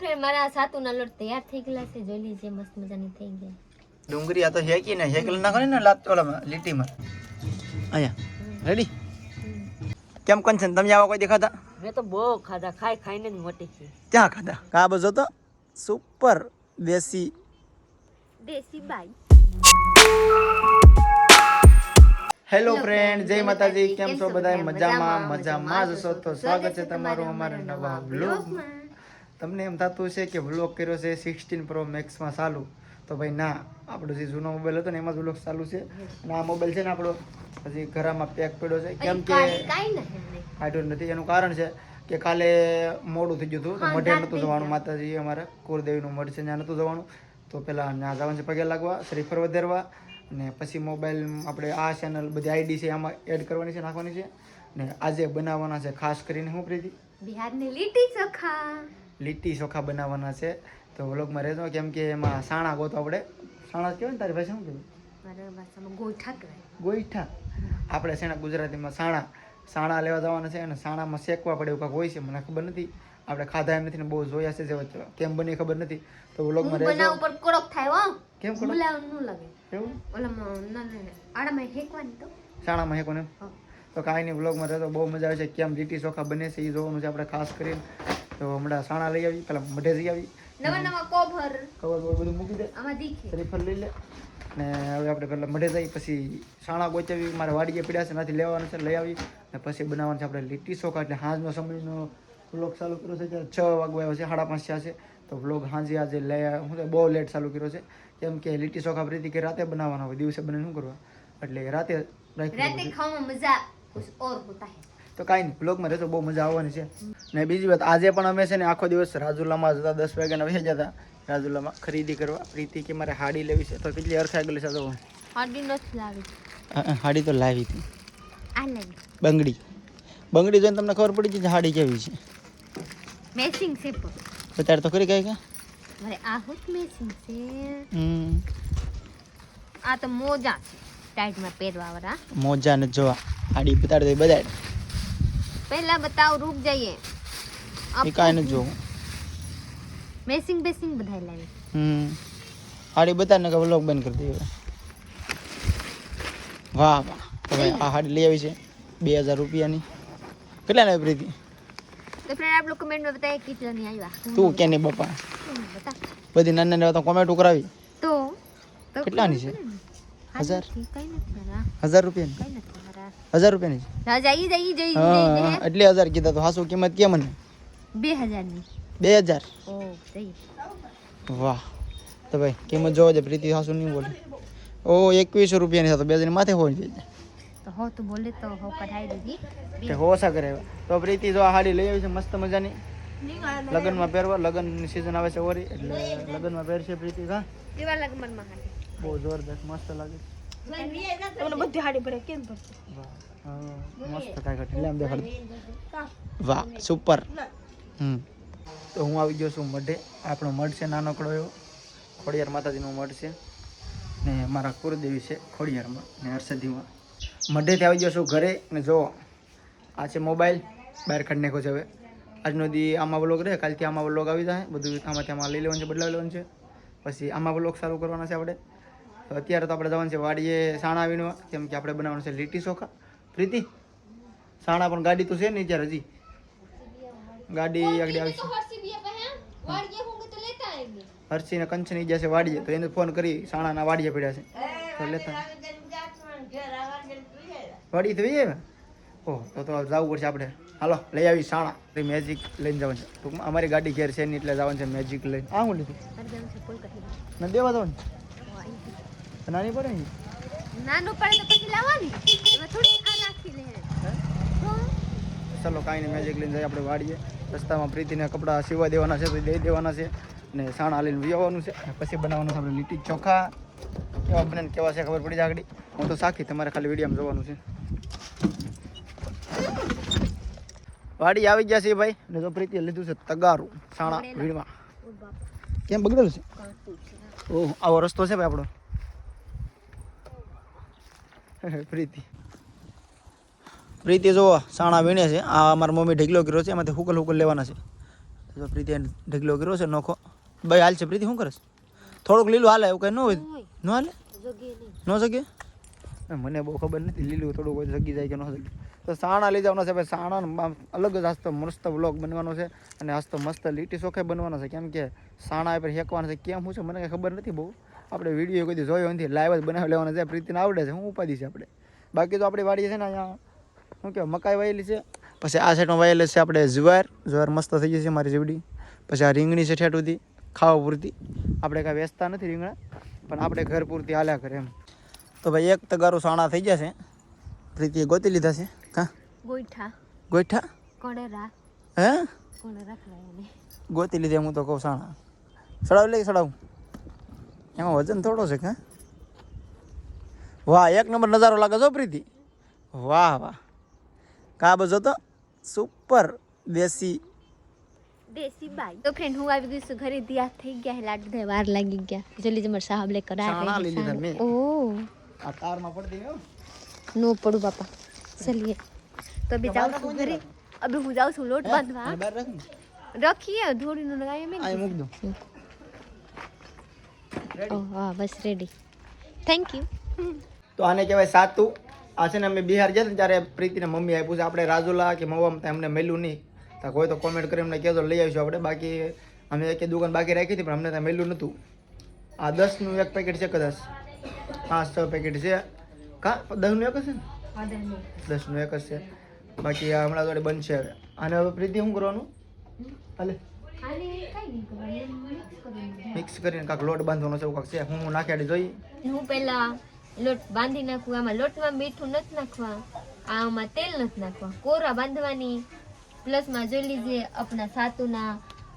Friend મારા સાતુના લોટ તૈયાર થઈ ગયેલા છે. જોઈ લીજે મસ્ત મજાની થઈ ગઈ. ડુંગળી આ તો હેકી ને હેકલ ના કરે ને લાત ઓલામાં લીટીમાં. અહીંયા રેડી કેમ કંચન તમે આવા કોઈ દેખાતા? મેં તો બહુ ખાધા ખાઈ ખાઈને જ મોટી છે ક્યાં ખાધા? કા બજો તો સુપર દેશી. દેશી બાઈ. હેલો ફ્રેન્ડ જય માતાજી. કેમ છો બધા મજામાં મજામાં? જ છો. તો સ્વાગત છે તમારું અમારા નવા વ્લોગમાં તમને એમ થતું છે કે વ્લોગ કર્યો છે સિક્સટીન પ્રો મેક્સમાં ચાલુ તો ભાઈ ના આપણો જે જૂનો મોબાઈલ હતો ને એમાં જ વ્લોગ ચાલુ છે. અને આ મોબાઈલ છે ને આપણો હજી ઘરમાં પેક પડ્યો છે. કેમ કે કાઈ નથી નથી એનું કારણ છે કે કાલે મોડું થઈ ગયું હતું તો મઢે નહોતું જવાનું માતાજી અમારે કુરદેવીનું મઢ છે ત્યાં નહોતું જવાનું. તો પહેલાં ત્યાં જવાનું છે પગે લાગવા શ્રીફર વધારવા અને પછી મોબાઈલ આપણે આ ચેનલ બધી આઈડી છે આમાં એડ કરવાની છે નાખવાની છે. ને આજે બનાવવાના છે ખાસ કરીને હું પ્રીતિ? બિહારની લીટી ચોખા. લીટી ચોખા બનાવવાના છે. તો વ્લોગમાં રહેજો કેમ કે એમાં સાણા ગોતો આપણે સાણા કેવાય કહેવાય ને તારી પાસે શું કહેવાય. ગોઈઠા? આપણે સેના ગુજરાતીમાં સાણા સાણા લેવા જવાના છે અને સાણામાં શેકવા પડે એવું કાંક હોય છે મને ખબર નથી. આપણે ખાધા એમ નથી ને બહુ જોયા છે જે કેમ બની ખબર નથી. તો વ્લોગમાં રહેજો. બનાવ ઉપર કડક થાય હો. કેમ કડક? ન લાગે. એવું? ઓલામાં ના ના ના. આડામાં હેકવાની તો. સાણામાં હેકો તો કાંઈ નહીં વ્લોગમાં રહેતો બહુ મજા આવે છે. કેમ લીટી ચોખા બને છે એ જોવાનું છે આપણે ખાસ કરીને. તો હમણાં સાણા લઈ આવી પેલા મઢે જઈ આવી. નવા નવા કોભર. કવર કવર બધું મૂકી દે. આમાં દીખે. શ્રીફળ લઈ લે. ને હવે આપણે પહેલાં મઢે જઈ પછી સાણા ગોચવી મારે વાડીએ પીડ્યા છે નથી લેવાનું છે લઈ આવી. ને પછી બનાવવાનું છે આપણે લીટી ચોખા એટલે હાંજનો સમયનો વ્લોગ ચાલુ કર્યો છે ત્યારે છ વાગવા આવ્યો છે સાડા પાંચ થયા છે. તો વ્લોગ હાંજે આજે લે હું તો બહુ લેટ ચાલુ કર્યો છે. કેમ કે લીટી ચોખા પ્રીતિ કે રાતે બનાવવાના હોય દિવસે બને શું કરવા? એટલે રાતે રાતે ખાવામાં મજા કુછ ઓર હોતા હે. તો કાંઈ નહીં બ્લોગમાં રહેતો બહુ મજા આવવાની છે. ને બીજી વાત આજે પણ અમે છે ને આખો દિવસ રાજુલામાં જતા દસ વાગ્યાના વહી જતા રાજુલામાં ખરીદી કરવા. પ્રીતિ કે મારે હાડી લેવી છે. તો કેટલી અર્થ આગળ છે તો હાડી નથી લાવી. હાડી તો લાવી હતી. બંગડી. બંગડી જોઈને તમને ખબર પડી ગઈ કે હાડી કેવી છે. મેચિંગ છે પણ અત્યારે તો કરી કઈ કે? મારે આ હોત મેચિંગ છે. હમ, આ તો મોજા છે. ટાઈટમાં પહેરવા વાળા. મોજા ને જોવા. હાડી બતાડી દે બતાડ. પહેલા બતાવ રૂક જઈએ. એ કાંઈ જોવું. મેસિંગ બેસિંગ બધાય લાવી. હમ. હાડી બતા ને કે વ્લોગ બંધ કરી દઈએ. વાહ વાહ. તો આ હાડી લઈ આવી છે. બે હજાર રૂપિયાની. કેટલા ને પ્રીતિ? તો ફ્રેન્ડ આપ લોકો કમેન્ટમાં કેટલા ની આવ્યા. તું કે નહીં બાપા બતા બધી નાના નાના કોમેન્ટ કરાવી તો? કેટલાની છે? હજાર? હજાર. રૂપિયાની. હજાર રૂપિયાની છે? ના જઈ જઈ જઈ હા જઈ એટલે હજાર કીધા તો. હાસુ કિંમત કે મને? બે હજારની. બે હજાર? વાહ. તો ભાઈ કિંમત જોવા જાય પ્રીતિ હાસુ નહીં બોલે. ઓ એકવીસો રૂપિયાની તો બે હજાર માથે હોય જાય. તો હો તું બોલે તો હો કઢાઈ દીધી તે હોસા કરે તો પ્રીતિ જો આ હાડી લઈ આવી છે મસ્ત મજાની. લગ્નમાં પહેરવા લગ્નની સિઝન આવે છે ઓરી એટલે લગ્નમાં પહેરશે પ્રીતિ કા કેવા લગમનમાં હાડી બહુ જોરદાર મસ્ત લાગે છે. તમને બધી હાડી ભરે કેમ ભરશે? વાહ મસ્ત કાંઈ ઘટે. આમ દેખાડ વાહ સુપર હમ. તો હું આવી ગયો છું મઢે. આપણો મઢ છે નાનકડો એવો. ખોડિયાર માતાજીનો મઢ છે. ને મારા કુરદેવી છે ખોડિયારમાં ને હર્ષદીમાં મઢેથી આવી ગયો છું ઘરે ને જો આ છે મોબાઈલ. બહાર કાઢી નાખ્યો છે હવે. આજનો દી આમાં વ્લોગ રહે કાલથી આમાં વ્લોગ આવી જાય. બધું આમાંથી આમાં લઈ લેવાનું છે બદલાવી લેવાનું છે. પછી આમાં વ્લોગ સારું કરવાના છે આપણે. તો અત્યારે તો આપણે જવાનું છે વાડીએ સાણા વીણવા કેમ કે આપણે બનાવવાનું છે લીટી ચોખા પ્રીતિ સાણા પણ ગાડી તો છે ને અત્યારે હજી. ગાડી આગળ આવી છે. હર્ષી ને કંચની ગયા છે વાડીએ તો એને ફોન કરી સાણાના વાડીએ પડ્યા છે. તો લેતા. વાડી તો જાય ઓહ તો તો જવું પડશે આપણે. હાલો લઈ આવી સાણા. તો મેજિક લઈને જવાનું છે. ટૂંકમાં અમારી ગાડી ઘેર છે નહીં એટલે જવાનું છે મેજિક લઈને. આ હું લીધું? દેવા જવાનું નાની પડે ને? નાનું પડે તો પછી લાવવાની. હવે થોડી આ નાખી લે. ચાલો કાંઈ નહીં મેજિક લઈને જઈએ આપણે વાડીએ. રસ્તામાં પ્રીતિને કપડાં સીવા દેવાના છે તો દઈ દેવાના છે. ને સાણા લઈને વિયાવાનું છે. અને પછી બનાવવાનું છે આપણે લીટી ચોખા. કેવા બને કેવા છે ખબર પડી આગળ? હું તો સાખી તમારે ખાલી વિડીયોમાં જોવાનું છે. વાડી આવી ગયા છે ભાઈ. ને જો પ્રીતિએ લીધું છે તગારું સાણા વીણવા. કેમ બગડેલું છે. ઓહ આવો રસ્તો છે ભાઈ આપણો. પ્રીતિ. પ્રીતિ જુઓ સાણા વીણે છે. આ અમારા મમ્મી ઢગલો કર્યો છે એમાંથી હુકલ હુકલ લેવાના છે. જો પ્રીતિ ઢગલો કર્યો છે નોખો. ભાઈ હાલ છે પ્રીતિ શું કરે થોડુંક લીલું હાલે એવું કઈ ન હોય ન હાલે? ન શકે મને બહુ ખબર નથી લીલું થોડુંક જગી જાય કે ન સગી તો સાણા લઈ જવાનો છે ભાઈ સાણા અલગ જ હસ્ત મસ્ત વ્લોગ બનવાનો છે અને હસ્ત મસ્ત લીટી ચોખે બનવાનો છે. કેમ કે સાણા પર હેકવાના છે કેમ શું છે મને કંઈ ખબર નથી બહુ. આપણે વીડિયો કદી જોયો નથી લાઈવ જ બનાવી લેવાનો છે પ્રીતિને આવડે છે હું ઉપાધિ છે આપણે. બાકી તો આપણી વાડી છે ને અહીંયા શું કહેવાય મકાઈ વાયેલી છે. પછી આ સાઈડમાં વાયેલી છે આપણે જુવાર જુવાર મસ્ત થઈ જશે મારી જેવડી. પછી આ રીંગણી છે ઠેઠ સુધી ખાવા પૂરતી. આપણે કાંઈ વેચતા નથી રીંગણા પણ આપણે ઘર પૂરતી હાલ્યા કરે એમ. તો ભાઈ એક તગારું સાણા થઈ જશે પ્રીતિએ ગોતી લીધા છે. હા ગોઈઠા. ગોઈઠા? કોણેરા હે? એને. ગોતી લીધે હું તો કહું સાણા. સડાવ લે સડાવું. એમાં વજન થોડો છે કે? વાહ એક નંબર નજારો લાગે છો પ્રીતિ. વાહ વાહ. કા બજો તો સુપર દેશી. દેશી બાઈ. તો ફ્રેન્ડ હું આવી ગઈ છું ઘરે દિયા થઈ ગયા હે લાડ વાર લાગી ગયા. જલ્દી જમર સાહેબ લે કરા મેં. ઓ. આ તારમાં પડતી હો. નો પડું બાપા. ચલીએ. તો અભી જાઉં છું ઘરે. અબે હું જાઉં છું લોટ બાંધવા. રખીએ થોડી નો લગાવીએ મેં મૂક દો ઓ હા બસ રેડી થેન્ક યુ તો આને કહેવાય સાતું. આ છે ને અમે બિહાર ગયા ને ત્યારે પ્રીતિને મમ્મી આપ્યું છે આપણે રાજુલા કે મવામાં એમને મળ્યું નહીં. તો કોઈ તો કોમેન્ટ કરી અમને કહેજો લઈ આવીશું આપણે. બાકી અમે એક દુકાન બાકી રાખી હતી પણ અમને ત્યાં મળ્યું નહોતું. આ દસનું એક પેકેટ છે કદાચ. પાંચ છ પેકેટ છે. કા? દસનું એક જ છે ને દસનું. એક જ છે બાકી આ હમણાં જોડે બનશે હવે. અને હવે પ્રીતિ શું કરવાનું? હાલે. મિક્સ કરીને કાંક લોટ બાંધવાનો છે એવું કાંક છે હું હું નાખ્યા જોઈએ હું પહેલા લોટ બાંધી નાખું આમાં લોટમાં મીઠું નથી નાખવા આમાં તેલ નથી નાખવા કોરા બાંધવાની પ્લસમાં જોઈ લીજે આપણા સાતુના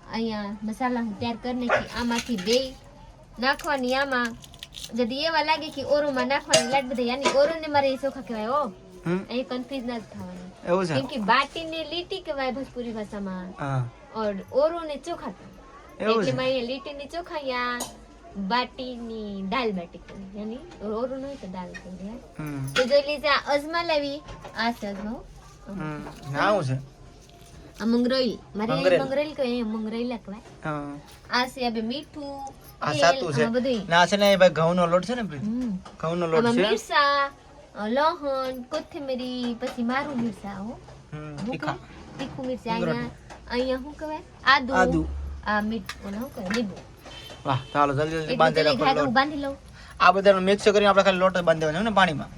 અહીંયા મસાલા હું તૈયાર કરી નાખી આમાંથી બે નાખવાની આમાં যদি એવા લાગે કે ઓરોમાં નાખવાની લાટ બધા યાની ઓરોને મારે એ ચોખા કહેવાય ઓ હમ અહીં કન્ફ્યુઝ ના થવાનું એવું છે કેમ કે બાટીને લીટી કહેવાય ભોજપુરી ભાષામાં હા और ઓરોને ચોખા કહેવાય એવું એટલે છે? લીટીની ચોખા યા બાટીની દાલ બાટી કરી યાની રોરું નહીં તો દાલ કરી તો જોઈ લીધે આ અજમા લેવી આ છે અજમા હો. શું છે? આ મંગરોઈલ. મારે. મંગરેલ કહે મંગરેલ કહેવાય આ છે બે મીઠું આ સાતું છે. ના છે ને ભાઈ ઘઉંનો લોટ છે ને પ્રીતિ ઘઉંનો લોટ છે? મિરસા લહણ કોથમીરી પછી મારું મિરસા હો. હું? તીખું. મિરસા. અહીંયા અહીંયા શું કહેવાય? આદુ. આદુ. આ મીઠ ઓલો શું લીંબુ. વાહ ચાલો જલ્દી જલ્દી બાંધી રાખો થાય તો હું લોટ. બાંધી લઉં આ બધાનું મિક્સ કરીને આપણે ખાલી લોટ બાંધી દેવાનો ને પાણીમાં?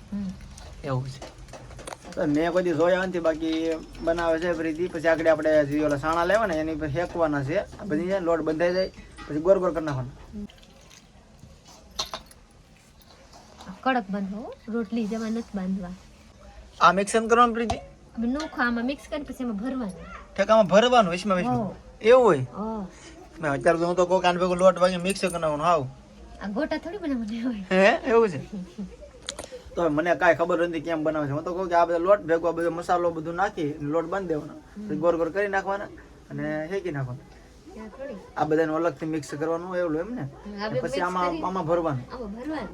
એવું છે. મેં કોઈ દી જોયા નથી બાકી બનાવે છે પ્રીતિ પછી આગળ આપણે જે ઓલા સાણા લેવા ને એની પર હેકવાના છે. બધી લોટ બંધાઈ જાય પછી ગોર ગોર કરી નાખવાનો. કડક બાંધવો રોટલી જેમાં નથી બાંધવા. આ મિક્સન કરવાનું પ્રીતિ? નોખો આમાં મિક્સ કરી પછી એમાં ભરવાનું. ઠેકામાં ભરવાનું વિશમાં વિશમાં એવું હોય? મેં અત્યારે તો હું તો કોકાન ભેગો ભેગું લોટ વાગી મિક્સ કરી નાખવાનું હાવ. આ ગોટા થોડી બનાવવાની હોય. હે? એવું છે? તો મને કાંઈ ખબર નથી કેમ બનાવે છે. હું તો કહું કે આ બધા લોટ ભેગો આ બધો મસાલો બધું નાખી લોટ બાંધી દેવાનો. ગોર ગોર કરી નાખવાના અને શેકી નાખવાનું. આ બધાને અલગથી મિક્સ કરવાનું એવું એમ ને પછી આમાં આમાં ભરવાનું.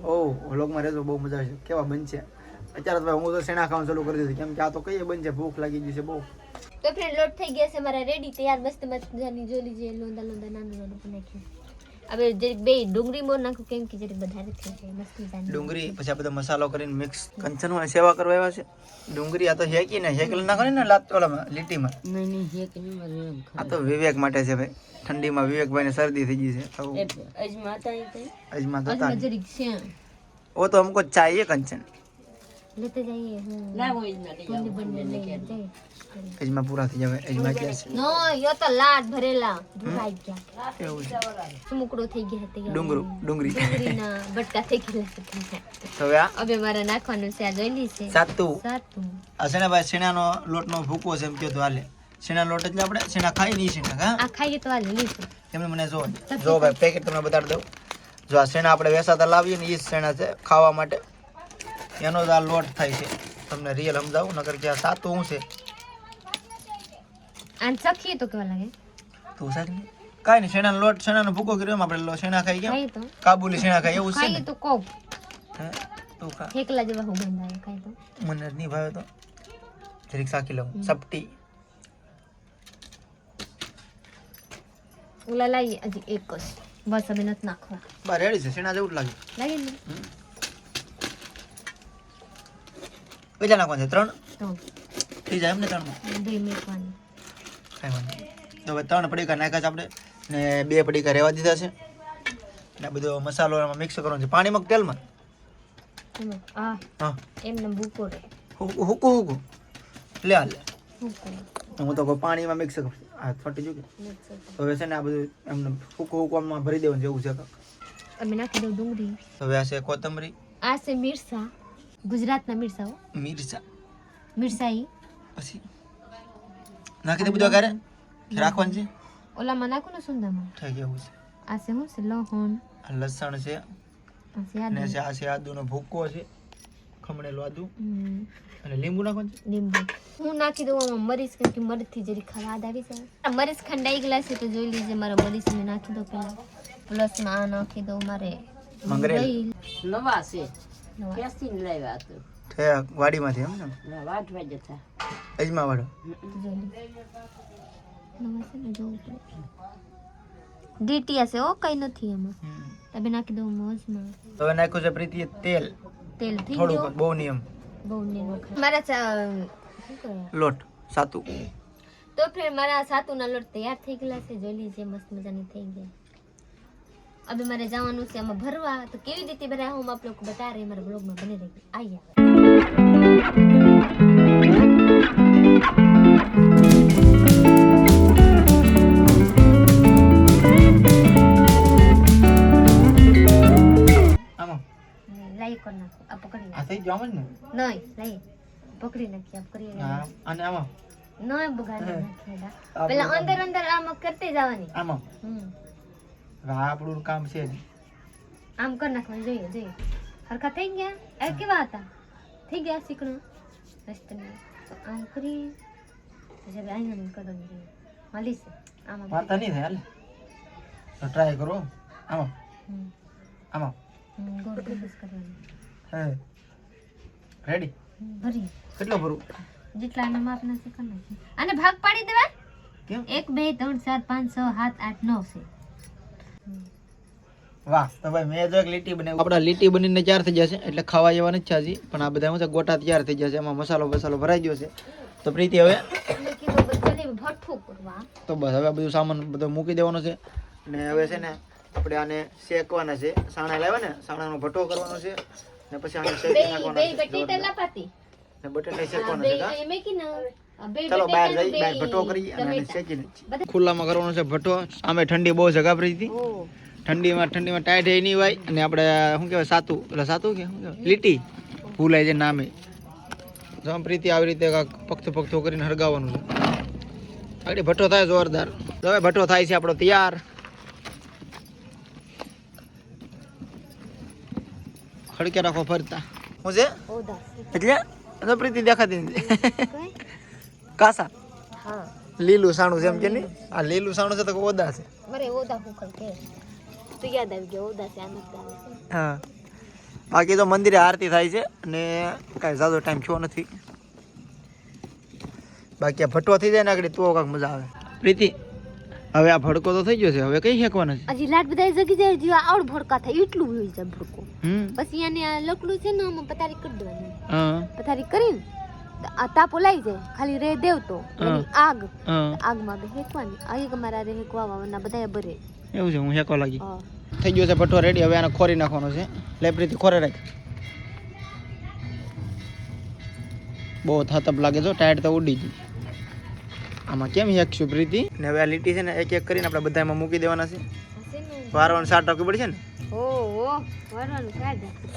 ઓ વ્લોગમાં રહેજો બહુ મજા આવે છે કેવા બનશે. અત્યારે તો હું તો સેના ખાવાનું કરી દીધું. કેમ કે આ તો કઈ બનશે ભૂખ લાગી ગઈ છે બહુ. તો ફ્રેન્ડ લોટ થઈ ગયા છે મારા રેડી તૈયાર બસ તમે જાની જોઈ લીજે લોંદા લોંદા નાનું નાનું બનાવી હવે જરીક બે ડુંગળી મોર નાખું કેમ કે જરીક વધારે થઈ જાય મસ્તી જાની ડુંગળી પછી આ બધો મસાલો કરીને મિક્સ કંચન અને સેવા કરવા આવ્યા છે. ડુંગળી આ તો હેકી ને હેકલ નાખો ને લાત ઓલામાં લીટીમાં? નહીં નહીં હેક નહીં આ તો વિવેક માટે છે ભાઈ. ઠંડીમાં વિવેકભાઈને શરદી થઈ ગઈ છે. અજમાતા અજમાતા ઓ તો અમકો ચાહીએ કંચન. પૂરા થઈ ક્યાં છે નો યો તો લાડ ભરેલા ધોરાઈ ગયા એવું છે ચમકડો થઈ ગયા હતા ડુંગરું ડુંગળી ડુંગળીના બટકા થઈ ગયેલા તો હવે આ હવે મારે નાખવાનું છે આ જોઈ છે સાતું આ લોટનો ભૂકો છે એમ કહો તો હાલે શેણા લોટ એટલે આપણે શેણા ખાઈ નહીં શેણા હા આ ખાઈએ તો આ લીધું એમને મને જો જો ભાઈ પેકેટ તમને બતાડી દઉં જો આ શેણા આપણે વેસાતા લાવીએ ને એ જ છે ખાવા માટે એનો જ આ લોટ થાય છે. તમને રિયલ સમજાવું? નગર કે આ સાતું શું છે? આને સખી તો કેવા લાગે? તું સાચી કાઈ નહીં શેણાનો લોટ શેણાનો ભૂકો કર્યો એમ આપણે લો- શેણા ખાઈ ગયા. કાબુલી શેણા ખાઈ એવું છે ને? તો કહું. હે? તું એકલા જેવા હું બંધાય ખાઈ તો. મને નહીં ભાવે તો. જરીક સાકી લઉં. સપટી. ઓલા લાવીએ હજી એક જ. બસ હવે નથી નાખવા. બા રેડી છે. શેણા જેવું લાગ્યું લાગે. લાગે ને કેટલા નાખવા છે? ત્રણ? થઈ જાય એમ ને ત્રણમાં? બે કાંઈ વાંધો તો હવે ત્રણ પડીકા નાખ્યા છે આપણે ને બે પડીકા રહેવા દીધા છે. ને બધો મસાલો એમાં મિક્સ કરવાનો છે. પાણીમાં કે તેલમાં? હા. એમને ભૂકો હુકું હુકું લે હું તો પાણીમાં મિક્સ કરું. આ ફટી હવે છે ને આ બધું એમને હુકુ હુકું આમાં ભરી દેવાનું જેવું છે. અમે નાખી દઉં ડુંગળી. તો હવે આ છે કોથમરી. આ છે મિરસા. ગુજરાતના મિરસાઓ હો. મિરસા. મિરસાઈ. પછી? નાખી દે બધું અગારે રાખવાનું છે? ઓલામાં નાખું ને સુંદામાં થઈ ગયું છે. આ છે શું છે લહણ. લસણ છે. અને છે આ છે આદુનો ભૂકો છે. ખમણેલું આદુ. અને લીંબુ નાખવાનું છે? લીંબુ. હું નાખી દઉં આમાં મરીશ કે મરચથી જરી ખવાદ આવી છે. આ મરીચ ખંડાઈ ગયેલા છે તો જોઈ લીજે મારા મરીચ મેં નાખી દઉં પહેલા પ્લસમાં આ નાખી દઉં મારે. મંગરેલ. નવા છે. નવા. ક્યાંથી લાવ્યા તો છે વાડીમાંથી એમ ને? વાટવા જતા અજમા ઓ કઈ નથી એમાં. તમે નાખી દઉં મોજમાં હવે નાખ્યું છે પ્રીતિએ તેલ. તેલ થઈ ગયું? બહુ નિયમ બહુ ને મારા? લોટ સાતું. તો ફ્રેન્ડ મારા સાતુના લોટ તૈયાર થઈ ગયેલા છે જોઈ લીજે મસ્ત મજાની થઈ ગયા હવે મારે જવાનું છે આમાં ભરવા. તો કેવી રીતે ભરાય? હું આપ લોકો બતા રહી મારા બ્લોગમાં બની રહી આયા આમાં લાઈ કરી પકડી આ થઈ ગયું આમ જ ને? નાખ. નહીં પકડી નાખી આપ કરી હા અને આમાં નહીં બગાડી નાખી આ પેલા અંદર અંદર આમ કરતી જવાની. આમાં આપણું કામ છે આમ કરી નાખવાનું જોઈએ જોઈએ. હરખા થઈ ગયા? એ કેવા હતા? થઈ ગયા શીખણું? રસ્તને તો આમ કરી પછી હવે આઈને કરવાનું જોઈએ છે આમાં વાર્તા નહીં થાય હાલે. તો ટ્રાય કરો. આમાં. આમાં. ગોળ પ્રેક્ટિસ કરવાની. હે. રેડી ભરી કેટલો ભરું? જેટલા એના માપના છે કરી અને ભાગ પાડી દેવા? કેમ? એક બે ત્રણ ચાર પાંચ છ સાત આઠ નવ છે. વાહ તો ભાઈ મેં જો એક લીટી બનાવી. આપણે લીટી બનીને તૈયાર થઈ જશે એટલે ખાવા જવાની ઈચ્છા છે પણ આ બધા છે ગોટા તૈયાર થઈ જશે એમાં મસાલો બસાલો ભરાઈ ગયો છે. તો પ્રીતિ હવે ભઠ્ઠું તો બસ હવે બધું સામાન બધો મૂકી દેવાનો છે. અને હવે છે ને આપણે આને શેકવાના છે. સાણા લાવ્યા ને સાણાનો ભટ્ટો કરવાનો છે. ને પછી આને શેકી નાખવાનો છે. બટેટા ને બટેટા શેકવાના છે ચાલો બહાર જઈ બહાર ભટો ભટ્ટો કરી અને શેકી નાખી. ખુલ્લામાં કરવાનો છે ભટ્ટો અમે ઠંડી બહુ જગાભરી હતી. ઠંડીમાં ઠંડીમાં ટાઈટ એ નહીં હોય અને આપણે શું કહેવાય સાતું. એટલે સાતું કે શું કહેવાય? લીટી. ભૂલાય છે નામે. જમ પ્રીતિ આવી રીતે પખતો પગથું પગથું કરીને હરગાવવાનું છે. આગળ ભટ્ટો થાય જોરદાર. હવે ભટ્ટો થાય છે આપણો તૈયાર. ખડકે રાખો ફરતા. હું છે? એટલે? પ્રીતિ દેખાતી નથી. કાસા? હા. લીલું સાણું છે એમ કે નહીં? આ લીલું સાણું છે તો ઓદા છે. મારે ઓદા હું કે? તો યાદ આવી ગયો ઓદા છે આનંદ હા. બાકી તો મંદિરે આરતી થાય છે અને કાંઈ ઝાઝો ટાઈમ થયો નથી. બાકી આ ભટ્ટો થઈ જાય ને આગળ તો કાંક મજા આવે. પ્રીતિ હવે આ ભડકો તો થઈ ગયો છે હવે કઈ શેકવાનો છે? હજી લાટ બધા જગી જાય જીવા આવડ ભડકા થાય એટલું હોય છે ભડકો. હમ. પછી આને આ લકડું છે ને આમાં પથારી કરી દેવાની. હા. પથારી કરીને તાપો લાઈ જાય ખાલી રે દેવ તો એની આગ. આગમાં બે હેકવાની આ મારા રે હેકવા વાળા બધા ભરે. એવું છે હું હેકવા લાગી. થઈ ગયો છે ભઠ્ઠો રેડી હવે આને ખોરી નાખવાનો છે. લે પ્રીતિ ખોરે રાખ. બહુ થતપ લાગે છે ટાયર તો ઉડી ગઈ આમાં કેમ હેકશું પ્રીતિ? ને હવે આ લીટી છે ને એક એક કરીને આપણે બધા એમાં મૂકી દેવાના છે. વારવાનું સાટ રાખવી પડશે ને?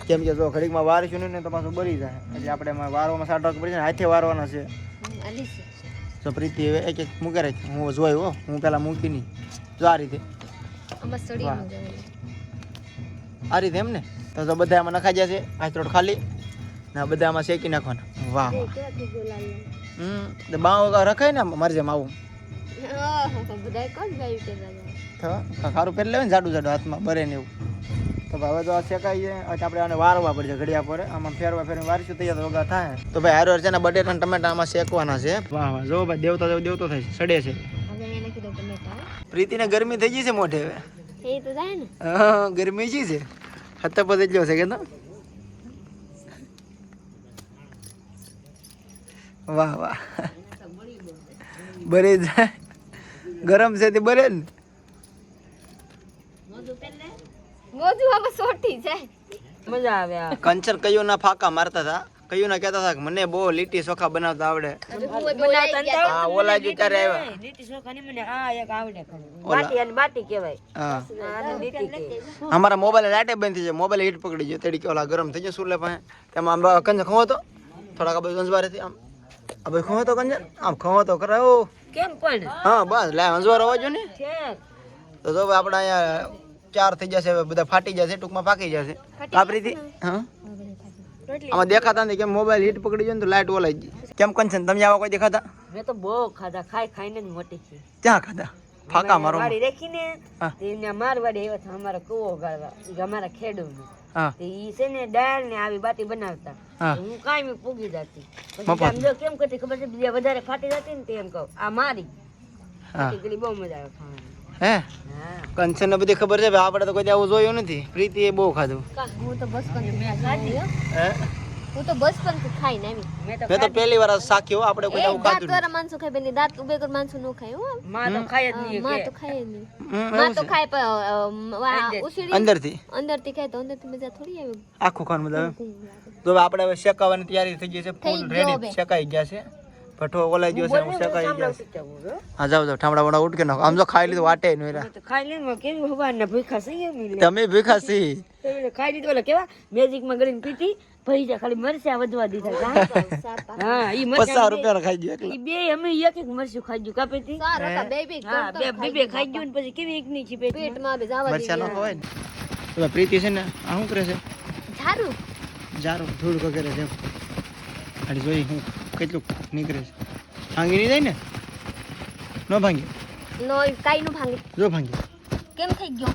કેમ કે જો ઘડીકમાં વારશું ને તો પાછું બળી જાય. એટલે આપણે એમાં વારવામાં રાખવી પડશે ને હાથે વારવાના છે. તો પ્રીતિ હવે એક એક મૂકે રાખ હું જોયું હો. હું પહેલાં મૂકી નહીં. જો આ રીતે. સડી આ રીતે એમ ને? તો તો બધા એમાં નખાઈ જશે રોડ ખાલી. ને બધા આમાં શેકી નાખવાના. વાહ. હમ તો બાવ રખાય ને મારે જેમ આવું. બધા કોણ ગાયું કે તો સારું પહેરી લેવાય ને જાડું જાડું હાથમાં બરે ને એવું. તો હવે તો આ શેકાઈ જાય એટલે આપણે આને વારવા પડશે ઘડિયા પર. આમાં ફેરવા ફેરવા વારીશું તૈયાર તો વગર થાય. તો ભાઈ હારો છે ને બટેટા ને ટમેટા આમાં શેકવાના છે. વાહ વાહ. જો ભાઈ દેવતા દેવ દેવતો થાય છે સડે છે. પ્રીતિને ગરમી થઈ ગઈ છે મોઢે હવે. એ તો જાય ને. હા ગરમી જી છે. હત્તા પદ એટલો છે કે તો. વાહ વાહ. બરે જાય ગરમ છે તે બરે ને મોજું સોટી જાય મજા આવે આ. કંચર કયો ના ફાકા મારતા હતા. કયું ના કહેતા હતા કે મને બહુ લીટી ચોખા બનાવતા આવડે. હા ઓલા જ ત્યારે આવ્યા. લીટી ચોખાની મને આ એક આવડે બાટી અને બાટી કહેવાય. હા. લીટી અમારા મોબાઈલ લાઈટે બંધ થઈ જાય. મોબાઈલ હીટ પકડી જાય તેડી કે ઓલા ગરમ થઈ જાય સુરલે પાસે. તેમાં આમ કંજર ખો તો થોડાક બધું બધું અંજવારેથી આમ. અબે ખો તો કંજર આમ ખો તો કરાવો. કેમ પણ? હા બસ લે અંજવારો આવજો ને. તો જો આપણે અહીંયા ચાર થઈ જશે બધા ફાટી જશે ટૂંકમાં પાકી જશે. કાપરીથી હા? આમાં દેખાતા નથી કેમ મોબાઈલ હીટ પકડી જાય ને તો લાઈટ ઓલાઈ ગઈ. કેમ કંચન તમે આવા કોઈ દેખાતા? મેં તો બહુ ખાધા ખાઈ ખાઈને જ મોટી છે ક્યાં ખાધા? ફાકા મારો વાડી રાખીને એને મારવાડી આવ્યો હતા અમારા કૂવો ગાળવા અમારા ખેડૂત ઈ છે ને દાળ ને આવી બાટી બનાવતા. હું. કાંઈ પૂગી જતી. પછી કેમ કરતી ખબર છે બીજા વધારે ફાટી જતી ને તેમ કહું. આ મારી. બહુ મજા આવે ખાવાની. હે? કંચન ને બધી ખબર છે ભાઈ આપણે તો કોઈ આવું જોયું નથી. પ્રીતિ એ બહુ ખાધું. હું તો બસ હે. હું? તો બસ પણ ખાઈને આવી. મેં તો પહેલી વાર સાખ્યો આપણે કોઈ આવું દાંત ખાધું વાળા માણસો ખાય બેની દાંત ઉભે કર માણસો નો ખાય હો. માં તો ખાય જ નહીં માં તો ખાય જ નહીં. માં તો ખાય પણ ઉસીડી અંદરથી અંદર. થી ખાય તો અંદરથી મજા થોડી આવે. આખું ખાવાનું આવે. તો આપણે હવે શેકાવાની તૈયારી થઈ ગઈ છે ફૂલ રેડી શેકાઈ ગયા છે. ભઠ્ઠો ઓલાઈ ગયો છે હું શેકાઈ ગયા હા. જાવ જાવ ઠામડા વડા ઉઠ કે નાખો આમ જો ખાઈ લીધું વાટે નહીં રા ખાઈ લે ને ભગવાન ને ભૂખા થઈ ગયા તમે ભૂખા સી ખાઈ લીધું ઓલા કેવા? મેજિકમાં ગળીને પીતી ભરી જાય ખાલી મરચા વધવા દીધા હા ઈ મરચા રૂપિયા ખાઈ ગયો એકલા ઈ બે અમે એક એક મરચું ખાઈ ગયું કાપી હતી. સારા હતા બે બે હા બે બે બે ખાઈ ગયું ને પછી કેવી એક ની છે પેટમાં બે જવા મરચા નો હોય ને. તો પ્રીતિ છે ને આ શું કરે છે? ઝારું ઝારું ધૂળ વગેરે છે આડી જોઈ હું. કેટલું નીકળે છે? ભાંગી નહીં જાય ને? ન ભાંગી? નો કાઈ નું ભાંગે. જો ભાંગી. કેમ થઈ ગયો?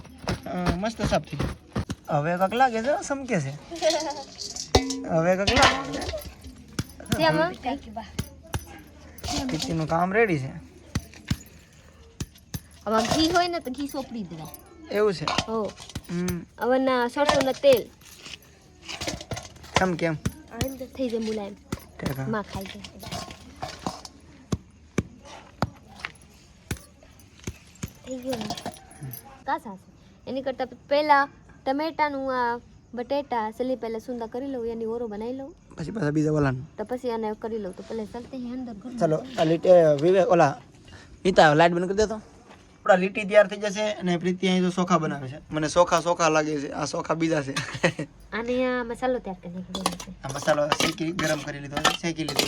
મસ્ત સાફ થઈ ગયો. હવે કક લાગે છે સમકે છે. હવે કક લાગે પ્રીતિનું કામ રેડી છે. હવે ઘી હોય ને તો ઘી સોપડી દેવા એવું છે? હો હવે ના સરસોં ના તેલ. કેમ કેમ? થઈ જાય મુલાયમ. માં ખાઈ જાય થઈ ગયું કાસા એની કરતાં પહેલા ટમેટાનું આ બટેટા સલી પહેલા સુંદા કરી લઉં એની ઓરો બનાવી લઉં. પછી પાછા બીજા ઓલાનું. તો પછી આને કરી લઉં. તો પહેલા ચલતે અંદર ચાલો ઓલા મીતા લાઈટ બંધ કરી દેતો આપણા લીટી તૈયાર થઈ જશે અને પ્રીતિ અહીં તો સોખા બનાવે છે. મને સોખા સોખા લાગે છે. આ સોખા બીજા છે. અને આ મસાલો તૈયાર કરી છે. આ મસાલો શેકી ગરમ કરી લીધો છે. શેકી લીધો.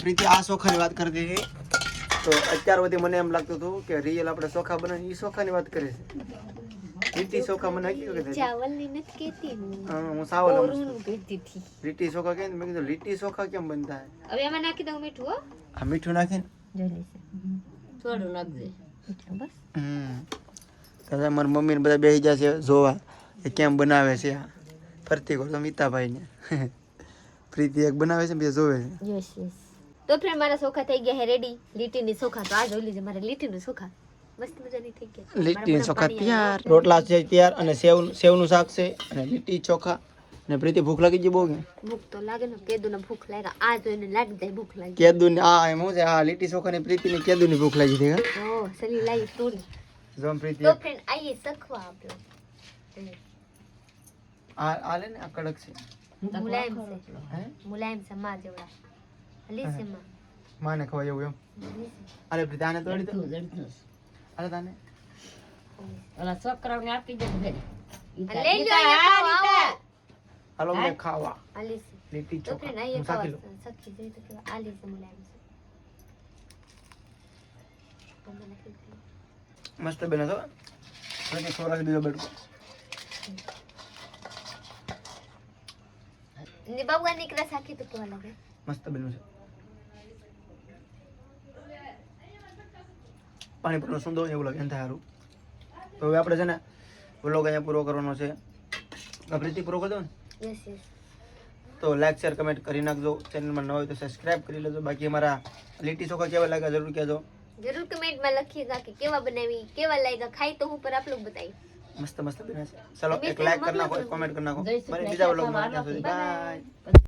પ્રીતિ આ સોખાની વાત કરતી હતી. તો અત્યાર સુધી મને એમ લાગતું હતું કે રિયલ આપણે સોખા બનાવીએ એ સોખાની વાત કરે છે. રીટી સોખા મને હકીકત. ચાવલની નથી કહેતી હું. સાવલ ઓરું કહેતી હતી. રીટી સોખા કેમ મેં કીધું લીટી ચોખા કેમ બનતા? હે હવે એમાં નાખી દઉં મીઠું હો. આ મીઠું નાખીને? જોઈ લેશે થોડું નાખજે બસ હમ. તો મારી મમ્મીને બધા બેસી જશે જોવા એ કેમ બનાવે છે ફરતી તો મિતાભાઈને. પ્રીતિ એક બનાવે છે ને બીજા જોવે છે. યસ યસ તો ફ્રેન્ડ મારા ચોખા થઈ ગયા હે રેડી લીટીની ચોખા તો આ જોઈ લીજે લીટી લીટીનું ચોખા મસ્ત મજાની થઈ ગયા. લીટી ચોખા તૈયાર. રોટલા છે તૈયાર અને સેવ સેવનું શાક છે અને લીટી ચોખા. અને પ્રીતિ ભૂખ લાગી ગઈ બહુ કે? ભૂખ તો લાગે ને કેદુ ને ભૂખ લાગે આ જોઈને લાગી જાય ભૂખ લાગી. કેદુ ને આ એમ છે આ લીટી ચોખાની પ્રીતિની કેદુની ભૂખ લાગી હતી હા? ઓ સલી લાઈ તોડી જો પ્રીતિ. તો ફ્રેન્ડ આઈએ સખવા આપ્યો આ આ લે ને આ કડક છે. મુલાયમ છે. હે? મુલાયમ છે માં જેવડા. હલી છે માં. માને ખવાય એવું એમ. અરે પ્રીતિ આને તોડી જડતું અરે તાને. ઓલા છોકરાઓને આપી દે ઘરે. લઈ લો આ આવો. હાલો મને ખાવા લીટી ચોખા હું શાકી લઉં સખી જઈ તો કેવા આલી છે. મસ્ત બને બીજો બેઠો ને બાબુ નીકળે સાખી તો કેવા લાગે મસ્ત બેનું છે પાણી પરનો સુંદર એવું લાગે એમ થાય તો હવે આપણે છે ને વ્લોગ અહીંયા પૂરો કરવાનો છે પ્રીતિ પૂરો કરી દો ને યસ યસ તો લાઈક શેર કમેન્ટ કરી નાખજો. ચેનલમાં ન હોય તો સબસ્ક્રાઇબ કરી લેજો. બાકી અમારા લીટી ચોખા કેવા લાગ્યા જરૂર કહેજો. જરૂર કમેન્ટમાં લખીએગા કે કેવા બનાવી કેવા લાગ્યા. ખાઈ તો હું પર આપ લોગ બતાવી મસ્ત મસ્ત બને છે. ચલો એક લાઈક કરી નાખો. કોમેન્ટ કરી નાખો. બીજા વ્લોગમાં બાય